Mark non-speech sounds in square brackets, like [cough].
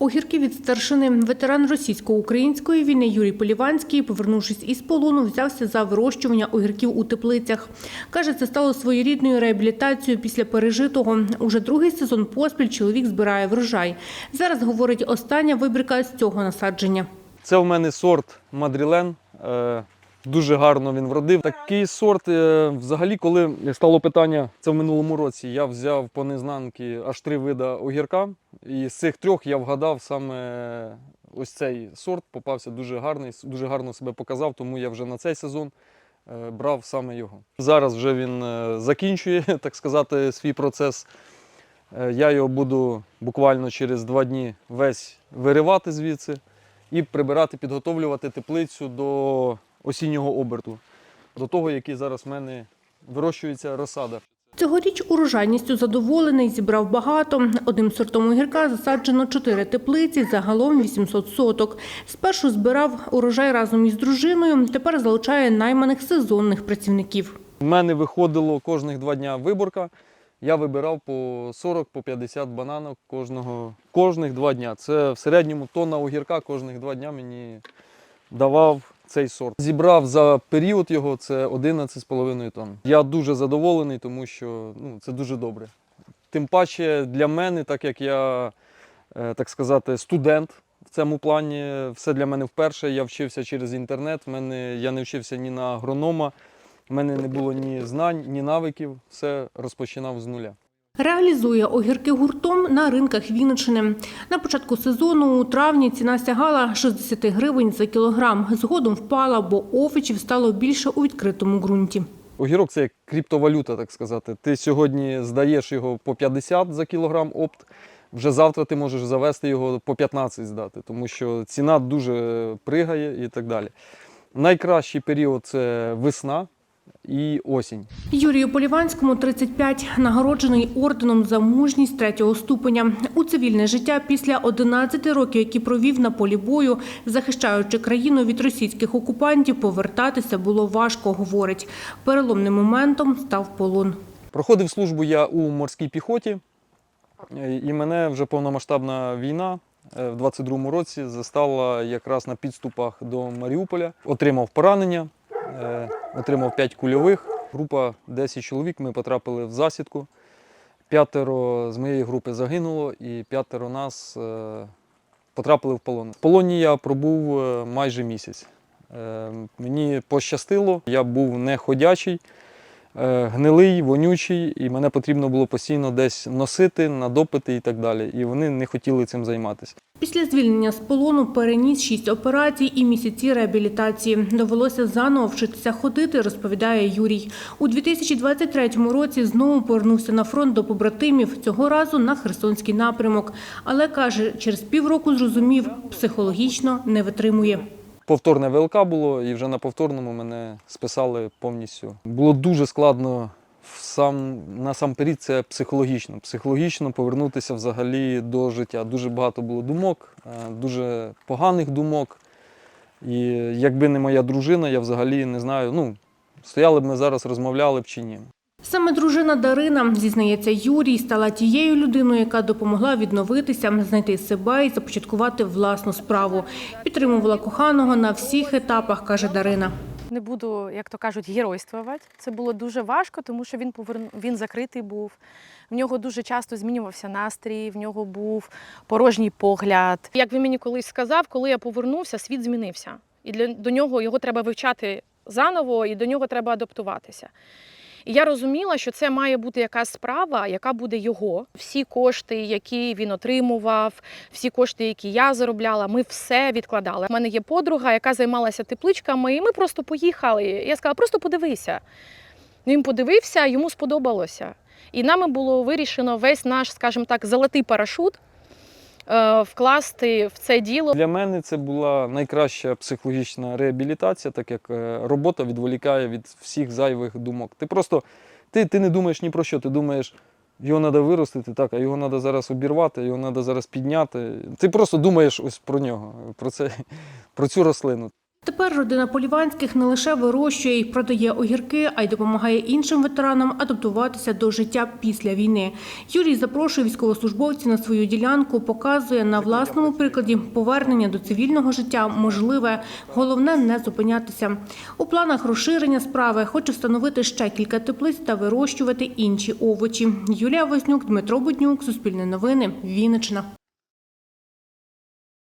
Огірки від старшини. Ветеран російсько-української війни Юрій Поліванський, повернувшись із полону, взявся за вирощування огірків у теплицях. Каже, це стало своєрідною реабілітацією після пережитого. Уже другий сезон поспіль чоловік збирає врожай. Зараз, говорить, остання вибірка з цього насадження. Це в мене сорт Мадрілен. Дуже гарно він вродив. Такий сорт, е, взагалі, коли стало питання, це в минулому році, я взяв по незнанки аж три вида огірка. І з цих трьох я вгадав саме ось цей сорт, попався дуже гарний, дуже гарно себе показав, тому я вже на цей сезон е, брав саме його. Зараз вже він е, закінчує, [laughs] так сказати, свій процес. Я його буду буквально через два дні весь виривати звідси і прибирати, підготовлювати теплицю до осіннього оберту, до того, який зараз в мене вирощується розсада. Цьогоріч урожайністю задоволений, зібрав багато. Одним сортом огірка засаджено чотири теплиці, загалом 800 соток. Спершу збирав урожай разом із дружиною, тепер залучає найманих сезонних працівників. У мене виходило кожних два дня виборка. Я вибирав по 40-50 по 50 бананок кожного, кожних два дня. Це в середньому тонна огірка кожних два дня мені давав цей сорт. Зібрав за період його це 11,5 тонн. Я дуже задоволений, тому що ну, це дуже добре. Тим паче для мене, так як я, е, так сказати, студент в цьому плані, все для мене вперше. Я вчився через інтернет. В мене, я не вчився ні на агронома, в мене не було ні знань, ні навиків. Все розпочинав з нуля. Реалізує огірки гуртом на ринках Вінниччини. На початку сезону у травні ціна сягала 60 гривень за кілограм. Згодом впала, бо офічів стало більше у відкритому ґрунті. Огірок це як криптовалюта, так сказати. Ти сьогодні здаєш його по 50 за кілограм опт, вже завтра ти можеш завести його по 15 здати, тому що ціна дуже пригає і так далі. Найкращий період це весна і осінь. Юрію Поліванському 35, нагороджений орденом за мужність третього ступеня. У цивільне життя після 11 років, які провів на полі бою, захищаючи країну від російських окупантів, повертатися було важко, говорить. Переломним моментом став полон. Проходив службу я у морській піхоті, і мене вже повномасштабна війна е, в 22-му році застала якраз на підступах до Маріуполя. Отримав поранення, отримав 5 кульових. Група 10 чоловік. Ми потрапили в засідку. П'ятеро з моєї групи загинуло, і п'ятеро нас е, потрапили в полон. В полоні я пробув е, майже місяць. Е, Мені пощастило, я був не ходячий е, гнилий, вонючий, і мене потрібно було постійно десь носити на допити і так далі. І вони не хотіли цим займатися. Після звільнення з полону переніс шість операцій і місяці реабілітації. Довелося заново вчитися ходити, розповідає Юрій. У 2023 році знову повернувся на фронт до побратимів, цього разу на Херсонський напрямок. Але, каже, через півроку зрозумів, психологічно не витримує. Повторне ВЛК було, і вже на повторному мене списали повністю. Було дуже складно сам, насамперед це психологічно. Психологічно повернутися взагалі до життя. Дуже багато було думок, е, дуже поганих думок. І якби не моя дружина, я взагалі не знаю, ну, стояли б ми зараз, розмовляли б чи ні. Саме дружина Дарина, зізнається Юрій, стала тією людиною, яка допомогла відновитися, знайти себе і започаткувати власну справу. Підтримувала коханого на всіх етапах, каже Дарина. Не буду, як то кажуть, геройствувати. Це було дуже важко, тому що він поверну... він закритий був. В нього дуже часто змінювався настрій, в нього був порожній погляд. Як він мені колись сказав, коли я повернувся, світ змінився. І для до нього його треба вивчати заново, і до нього треба адаптуватися. І я розуміла, що це має бути якась справа, яка буде його. Всі кошти, які він отримував, всі кошти, які я заробляла, ми все відкладали. У мене є подруга, яка займалася тепличками, і ми просто поїхали. Я сказала, просто подивися. Він подивився, йому сподобалося. І нами було вирішено весь наш, скажімо так, золотий парашут вкласти в це діло. Для мене це була найкраща психологічна реабілітація, так як е, робота відволікає від всіх зайвих думок. Ти просто ти, ти не думаєш ні про що, ти думаєш, його треба виростити, так, а його треба зараз обірвати, його треба зараз підняти. Ти просто думаєш ось про нього, про, це, [laughs] про цю рослину. Тепер родина Поліванських не лише вирощує і продає огірки, а й допомагає іншим ветеранам адаптуватися до життя після війни. Юрій запрошує військовослужбовців на свою ділянку, показує на власному прикладі повернення до цивільного життя можливе. Головне не зупинятися. У планах розширення справи хоче встановити ще кілька теплиць та вирощувати інші овочі. Юлія Вознюк, Дмитро Буднюк, Суспільне новини, Вінниччина.